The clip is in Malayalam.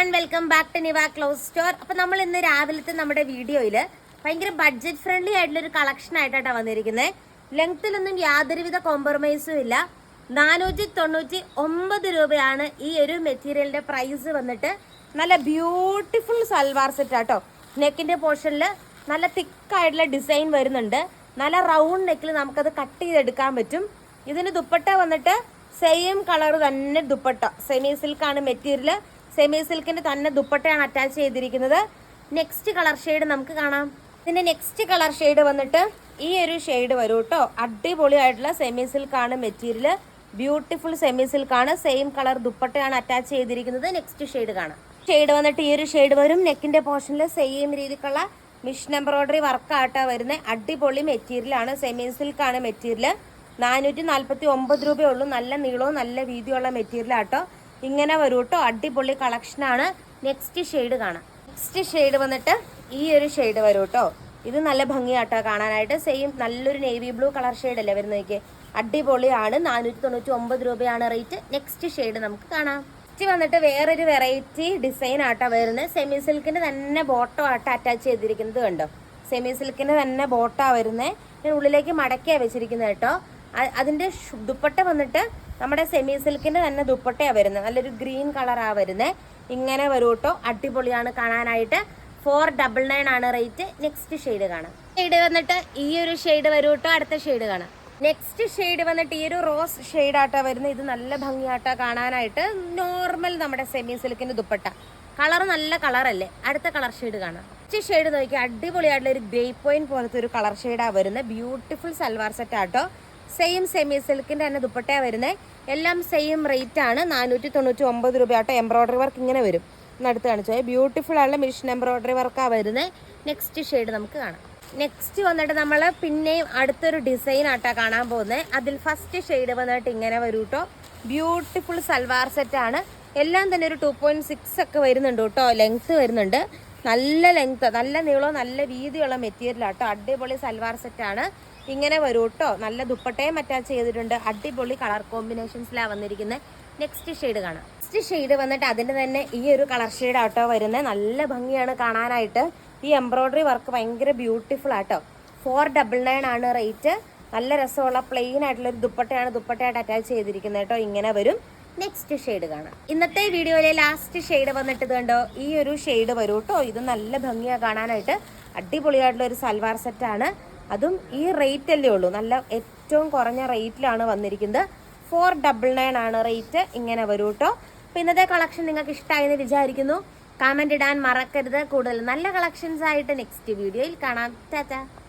One welcome back to Niva clothes store അപ്പൊ നമ്മൾ ഇന്ന് രാവിലത്തെ നമ്മുടെ വീഡിയോയിൽ ഭയങ്കര ബഡ്ജറ്റ് ഫ്രണ്ട്ലി ആയിട്ടുള്ള ഒരു കളക്ഷൻ ആയിട്ടാണ് വന്നിരിക്കുന്നത് ലെങ്ത്തിലൊന്നും യാതൊരുവിധ കോംപ്രമൈസും ഇല്ല. നാനൂറ്റി തൊണ്ണൂറ്റി ഒമ്പത് രൂപയാണ് ഈ ഒരു മെറ്റീരിയലിന്റെ പ്രൈസ് വന്നിട്ട്. നല്ല ബ്യൂട്ടിഫുൾ സൽവാർ സെറ്റ് ആട്ടോ. നെക്കിന്റെ പോർഷനിൽ നല്ല തിക്കായിട്ടുള്ള ഡിസൈൻ വരുന്നുണ്ട്. നല്ല റൗണ്ട് നെക്കിൽ നമുക്കത് കട്ട് ചെയ്തെടുക്കാൻ പറ്റും. ഇതിന് ദുപ്പട്ട വന്നിട്ട് സെയിം കളർ തന്നെ ദുപ്പട്ട. സെമി സിൽക്കാണ് മെറ്റീരിയൽ സെമി സിൽക്കിന്റെ തന്നെ ദുപ്പട്ടയാണ് അറ്റാച്ച് ചെയ്തിരിക്കുന്നത്. നെക്സ്റ്റ് കളർ ഷെയ്ഡ് നമുക്ക് കാണാം. ഇതിന്റെ നെക്സ്റ്റ് കളർ ഷെയ്ഡ് വന്നിട്ട് ഈ ഒരു ഷെയ്ഡ് വരും കേട്ടോ അടിപൊളിയായിട്ടുള്ള സെമി സിൽക്കാണ് മെറ്റീരിയൽ ബ്യൂട്ടിഫുൾ സെമി സിൽക്കാണ് സെയിം കളർ ദുപ്പട്ടയാണ് അറ്റാച്ച് ചെയ്തിരിക്കുന്നത്. നെക്സ്റ്റ് ഷെയ്ഡ് കാണാം. ഷെയ്ഡ് വന്നിട്ട് ഈ ഒരു ഷെയ്ഡ് വരും. നെക്കിന്റെ പോർഷനിൽ സെയിം രീതിക്കുള്ള മിഷൻ എംബ്രോയിഡറി വർക്കായിട്ടാണ് വരുന്നത് അടിപൊളി മെറ്റീരിയൽ ആണ്. സെമി സിൽക്കാണ് മെറ്റീരിയൽ നാനൂറ്റി നാൽപ്പത്തി ഒമ്പത് രൂപയേ ഉള്ളൂ. നല്ല നീളവും നല്ല വീതിയുള്ള മെറ്റീരിയൽ ആട്ടോ. ഇങ്ങനെ വരും കേട്ടോ അടിപൊളി കളക്ഷനാണ് നെക്സ്റ്റ് ഷെയ്ഡ് കാണാം. നെക്സ്റ്റ് ഷെയ്ഡ് വന്നിട്ട് ഈ ഒരു ഷെയ്ഡ് വരും കേട്ടോ ഇത് നല്ല ഭംഗിയാട്ടോ കാണാനായിട്ട്. സെയിം നല്ലൊരു നേവി ബ്ലൂ കളർ ഷെയ്ഡ് അല്ലേ വരുന്നതൊക്കെ അടിപൊളിയാണ്. നാനൂറ്റി തൊണ്ണൂറ്റി ഒമ്പത് രൂപയാണ് റേറ്റ് നെക്സ്റ്റ് ഷെയ്ഡ് നമുക്ക് കാണാം. നെക്സ്റ്റ് വന്നിട്ട് വേറൊരു വെറൈറ്റി ഡിസൈൻ ആട്ടോ വരുന്നത്. സെമി സിൽക്കിന്റെ തന്നെ ബോട്ടോ ആട്ടോ അറ്റാച്ച് ചെയ്തിരിക്കുന്നത് കണ്ടോ? സെമി സിൽക്കിന്റെ തന്നെ ബോട്ടാ വരുന്നത്. ഉള്ളിലേക്ക് മടക്കിയാണ് വെച്ചിരിക്കുന്നത് കേട്ടോ. അതിന്റെ ദുപ്പട്ട വന്നിട്ട് നമ്മുടെ സെമി സിൽക്കിന്റെ തന്നെ ദുപ്പട്ടയാ വരുന്നത്. നല്ലൊരു ഗ്രീൻ കളറാ വരുന്നത് ഇങ്ങനെ വരും കേട്ടോ അടിപൊളിയാണ് കാണാനായിട്ട്. ഫോർ ഡബിൾ നയൻ ആണ് റേറ്റ് നെക്സ്റ്റ് ഷെയ്ഡ് കാണാം. ഷെയ്ഡ് വന്നിട്ട് ഈ ഒരു ഷെയ്ഡ് വരും കേട്ടോ അടുത്ത ഷെയ്ഡ് കാണാം. നെക്സ്റ്റ് ഷെയ്ഡ് വന്നിട്ട് ഈ ഒരു റോസ് ഷെയ്ഡ് ആട്ടാ വരുന്നത്. ഇത് നല്ല ഭംഗിയാട്ടാ കാണാനായിട്ട്. നോർമൽ നമ്മുടെ സെമി സിൽക്കിന്റെ ദുപ്പട്ട. കളർ നല്ല കളറല്ലേ അടുത്ത കളർ ഷെയ്ഡ് കാണാം. നെക്സ്റ്റ് ഷെയ്ഡ് നോക്കി അടിപൊളിയായിട്ടുള്ള ഒരു ഗ്രേ പോയിന്റ് പോലത്തെ ഒരു കളർ ഷെയ്ഡാ വരുന്നത് ബ്യൂട്ടിഫുൾ സൽവാർ സെറ്റ് ആട്ടോ. സെയിം സെമി സിൽക്കിന്റെ തന്നെ ദുപ്പട്ടയാണ് വരുന്നത് എല്ലാം സെയിം റേറ്റ് ആണ്. നാനൂറ്റി തൊണ്ണൂറ്റി ഒമ്പത് രൂപ ആട്ടോ എംബ്രോയിഡറി വർക്ക് ഇങ്ങനെ വരും. അടുത്ത് കാണിച്ചോ. ബ്യൂട്ടിഫുൾ ആയുള്ള മിഷൻ എംബ്രോയിഡറി വർക്കാണ് വരുന്നത് നെക്സ്റ്റ് ഷെയ്ഡ് നമുക്ക് കാണാം. നെക്സ്റ്റ് വന്നിട്ട് നമ്മൾ പിന്നെയും അടുത്തൊരു ഡിസൈൻ ആട്ടാ കാണാൻ പോകുന്നത് അതിൽ ഫസ്റ്റ് ഷെയ്ഡ് വന്നിട്ട് ഇങ്ങനെ വരും കേട്ടോ ബ്യൂട്ടിഫുൾ സൽവാർ സെറ്റ് ആണ്. എല്ലാം തന്നെ ഒരു ടു പോയിന്റ് സിക്സ് ഒക്കെ വരുന്നുണ്ട് കേട്ടോ ലെങ്ത് വരുന്നുണ്ട്. നല്ല ലെങ്ത് നല്ല നീളവും നല്ല വീതിയുള്ള മെറ്റീരിയൽ ആട്ടോ. അടിപൊളി സൽവാർ സെറ്റാണ് ഇങ്ങനെ വരും കേട്ടോ നല്ല ദുപ്പട്ടയും അറ്റാച്ച് ചെയ്തിട്ടുണ്ട്. അടിപൊളി കളർ കോമ്പിനേഷൻസിലാണ് വന്നിരിക്കുന്നത് നെക്സ്റ്റ് ഷെയ്ഡ് കാണാം. നെക്സ്റ്റ് ഷെയ്ഡ് വന്നിട്ട് അതിന്റെ തന്നെ ഈ ഒരു കളർ ഷെയ്ഡ് ആട്ടോ വരുന്നത് നല്ല ഭംഗിയാണ് കാണാനായിട്ട്. ഈ എംബ്രോയിഡറി വർക്ക് ഭയങ്കര ബ്യൂട്ടിഫുൾ ആട്ടോ. ഫോർ ഡബിൾ നയൻ ആണ് റേറ്റ് നല്ല രസമുള്ള പ്ലെയിൻ ആയിട്ടുള്ള ഒരു ദുപ്പട്ടയാണ് ദുപ്പട്ടയായിട്ട് അറ്റാച്ച് ചെയ്തിരിക്കുന്നത് കേട്ടോ ഇങ്ങനെ വരും. നെക്സ്റ്റ് ഷെയ്ഡ് കാണാം. ഇന്നത്തെ വീഡിയോയിലെ ലാസ്റ്റ് ഷെയ്ഡ് വന്നിട്ട് കണ്ടോ? ഈ ഒരു ഷെയ്ഡ് വരും കേട്ടോ ഇത് നല്ല ഭംഗിയാണ് കാണാനായിട്ട്. അടിപൊളിയായിട്ടുള്ള ഒരു സൽവാർ സെറ്റാണ് അതും ഈ റേറ്റ് അല്ലേ ഉള്ളൂ. നല്ല ഏറ്റവും കുറഞ്ഞ റേറ്റിലാണ് വന്നിരിക്കുന്നത്. ഫോർ ഡബിൾ നയൻ ആണ് റേറ്റ് ഇങ്ങനെ വരും കേട്ടോ അപ്പോൾ ഇന്നത്തെ കളക്ഷൻ നിങ്ങൾക്ക് ഇഷ്ടമായെന്ന് വിചാരിക്കുന്നു. കമന്റ് ഇടാൻ മറക്കരുത്. കൂടുതൽ നല്ല കളക്ഷൻസ് ആയിട്ട് നെക്സ്റ്റ് വീഡിയോയിൽ കാണാം. ടാറ്റ.